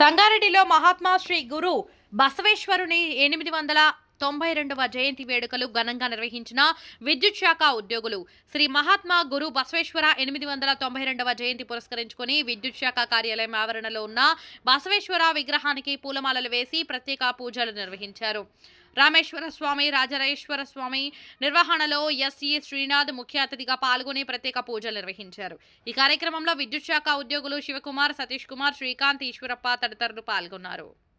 సంగారెడ్డిలో మహాత్మా శ్రీ గురు బసవేశ్వరుని ఎనిమిది వందల తొంభై రెండవ జయంతి వేడుకలు ఘనంగా నిర్వహించిన విద్యుత్ శాఖ ఉద్యోగులు శ్రీ మహాత్మా గురు బసవేశ్వర ఎనిమిది వందల తొంభై రెండవ జయంతి పురస్కరించుకుని విద్యుత్ శాఖ కార్యాలయం ఆవరణలో ఉన్న బసవేశ్వర విగ్రహానికి పూలమాలలు వేసి ప్రత్యేక పూజలు నిర్వహించారు. రామేశ్వర స్వామి రాజరాజేశ్వర స్వామి నిర్వహణలో ఎస్ఈ శ్రీనాథ్ ముఖ్య అతిథిగా పాల్గొని ప్రత్యేక పూజలు నిర్వహించారు. ఈ కార్యక్రమంలో విద్యుత్ శాఖ ఉద్యోగులు శివకుమార్ సతీష్ కుమార్ శ్రీకాంత్ ఈశ్వరప్ప తదితరులు పాల్గొన్నారు.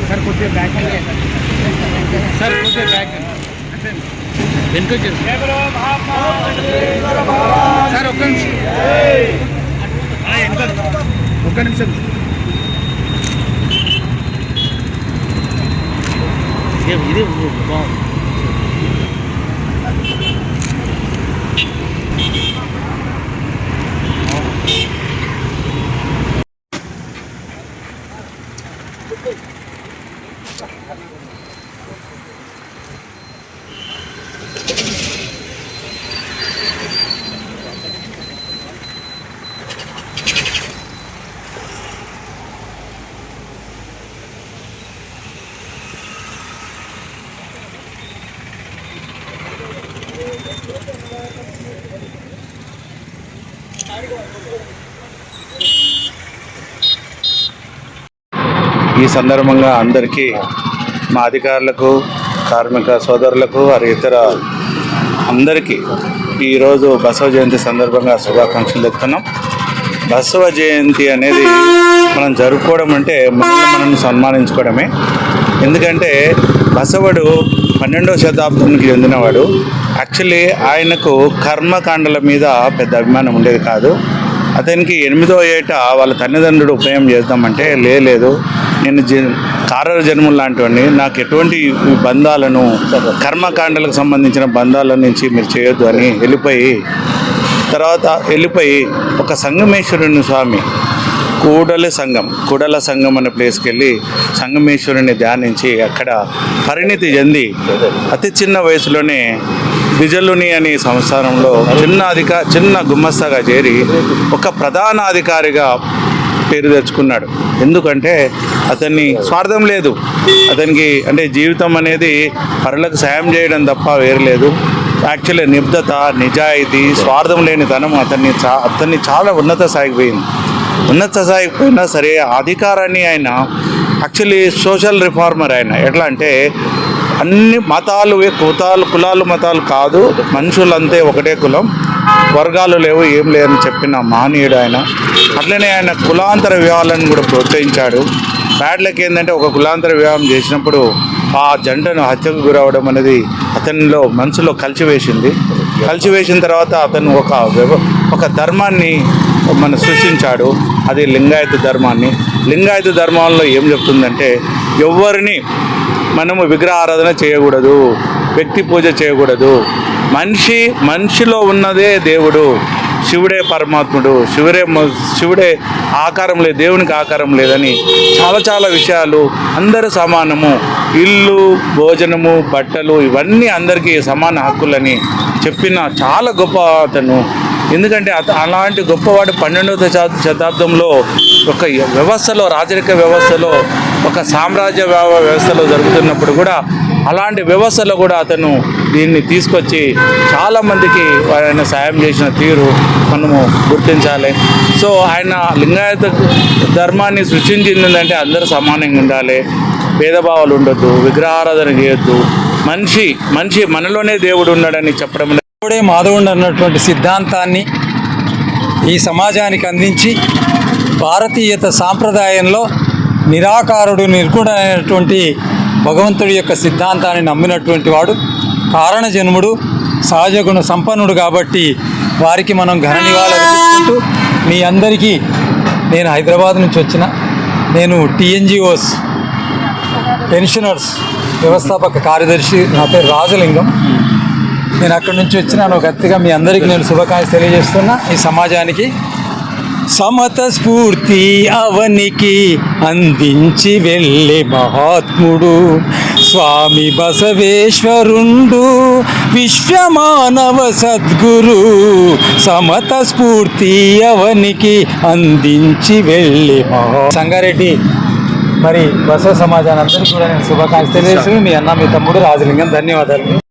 సార్ కొద్దిగా బ్యాక్ సార్ కొద్దిగా బ్యాక్ వెనుకొచ్చారు సార్ ఒక్క నిమిషం. ఒక్క నిమిషం ఇది బాగుంది ఇది బాగుంది ఈ సందర్భంగా అందరికీ మా అధికారులకు కార్మిక సోదరులకు వారి ఇతర అందరికీ ఈరోజు బసవ జయంతి సందర్భంగా శుభాకాంక్షలు చెప్తున్నాం. బసవ జయంతి అనేది మనం జరుపుకోవడం అంటే మనల్ని మనం సన్మానించుకోవడమే. ఎందుకంటే బసవడు పన్నెండవ శతాబ్దానికి చెందినవాడు. యాక్చువల్లీ ఆయనకు కర్మకాండల మీద పెద్ద అభిమానం ఉండేది కాదు. అతనికి ఎనిమిదో ఏట వాళ్ళ తల్లిదండ్రుడు ఉపయోగం చేద్దామంటే లేదు. నేను కారర జన్మం లాంటివన్నీ నాకు ఎటువంటి బంధాలను కర్మకాండలకు సంబంధించిన బంధాల నుంచి మీరు చేయొద్దు అని వెళ్ళిపోయి తర్వాత వెళ్ళిపోయి ఒక సంగమేశ్వరుని స్వామి కూడలి సంఘం కూడల సంఘం అనే ప్లేస్కి వెళ్ళి సంగమేశ్వరుని ధ్యానించి అక్కడ పరిణితి చెంది అతి చిన్న వయసులోనే బిజలుని అనే సంస్థానంలో చిన్న అధిక చిన్న గుమ్మస్తాగా చేరి ఒక ప్రధాన అధికారిగా పేరు తెచ్చుకున్నాడు. ఎందుకంటే అతన్ని స్వార్థం లేదు. అతనికి అంటే జీవితం అనేది పరులకు సాయం చేయడం తప్ప వేరు లేదు. యాక్చువల్లీ నిబ్దత నిజాయితీ స్వార్థం లేని తనం అతన్ని చా అతన్ని చాలా ఉన్నత స్థాయికి పోయింది. ఉన్నత స్థాయికి పోయినా సరే అధికారాన్ని ఆయన యాక్చువల్లీ సోషల్ రిఫార్మర్ ఆయన. ఎట్లా అంటే అన్ని మతాలు కుతాలు కులాలు మతాలు కాదు. మనుషులంతే ఒకటే కులం. వర్గాలు లేవు ఏం లేదని చెప్పిన మహనీయుడు ఆయన. అట్లనే ఆయన కులాంతర వివాహాలను కూడా ప్రోత్సహించాడు. బ్యాడ్లకి ఏంటంటే ఒక కులాంతర వివాహం చేసినప్పుడు ఆ జంటను హత్యకు గురవడం అనేది అతనిలో మనసులో కలిచివేసింది కలిసివేసిన తర్వాత అతను ఒక వ్యవ- ఒక ధర్మాన్ని మన సృష్టించాడు. అది లింగాయత ధర్మాన్ని. లింగాయత ధర్మంలో ఏం చెప్తుందంటే ఎవరిని మనము విగ్రహారాధన చేయకూడదు వ్యక్తి పూజ చేయకూడదు. మనిషి మనిషిలో ఉన్నదే దేవుడు. శివుడే పరమాత్ముడు. శివుడే శివుడే ఆకారం లేదు దేవునికి ఆకారం లేదని చాలా చాలా విషయాలు అందరూ సమానము. ఇల్లు భోజనము బట్టలు ఇవన్నీ అందరికీ సమాన హక్కులని చెప్పిన చాలా గొప్ప అతను. ఎందుకంటే అత అలాంటి గొప్పవాడు పన్నెండవ శతాబ్దంలో ఒక వ్యవస్థలో రాజరిక వ్యవస్థలో ఒక సామ్రాజ్య వ్యవస్థలో జరుగుతున్నప్పుడు కూడా అలాంటి వ్యవస్థలో కూడా అతను దీన్ని తీసుకొచ్చి చాలామందికి ఆయన సాయం చేసిన తీరు మనము గుర్తించాలి. సో ఆయన లింగాయత ధర్మాన్ని సృష్టించిందంటే అందరూ సమానంగా ఉండాలి. భేదభావాలు ఉండొద్దు విగ్రహారాధన చేయొద్దు. మనిషి మనిషి మనలోనే దేవుడు ఉన్నాడని చెప్పడం దేవుడే మాధవుడు అన్నటువంటి సిద్ధాంతాన్ని ఈ సమాజానికి అందించి భారతీయత సాంప్రదాయంలో నిరాకారుడు నిర్గుణమైనటువంటి భగవంతుడి యొక్క సిద్ధాంతాన్ని నమ్మినటువంటి వాడు కారణజన్ముడు సహజగుణ సంపన్నుడు కాబట్టి వారికి మనం ఘన నివాళులర్పిస్తుంటూ మీ అందరికీ నేను హైదరాబాద్ నుంచి వచ్చిన నేను టీఎన్జిఓస్ పెన్షనర్స్ వ్యవస్థాపక కార్యదర్శి నా పేరు రాజలింగం. నేను అక్కడి నుంచి వచ్చిన ఒక అతిగా మీ అందరికీ నేను శుభాకాంక్షలు తెలియజేస్తున్నా. ఈ సమాజానికి సమత స్ఫూర్తి అవనికి అందించి వెళ్ళే మహాత్ముడు. స్వామి బసవేశ్వరుండు విశ్వమానవ సద్గురు. సమత స్ఫూర్తి అవనికి అందించి వెళ్ళే మహా సంగారెడ్డి. మరి బసవ సమాజాన్ని అందరికీ కూడా నేను శుభాకాంక్షలు మీ అన్న మీ తమ్ముడు రాజలింగం ధన్యవాదాలు.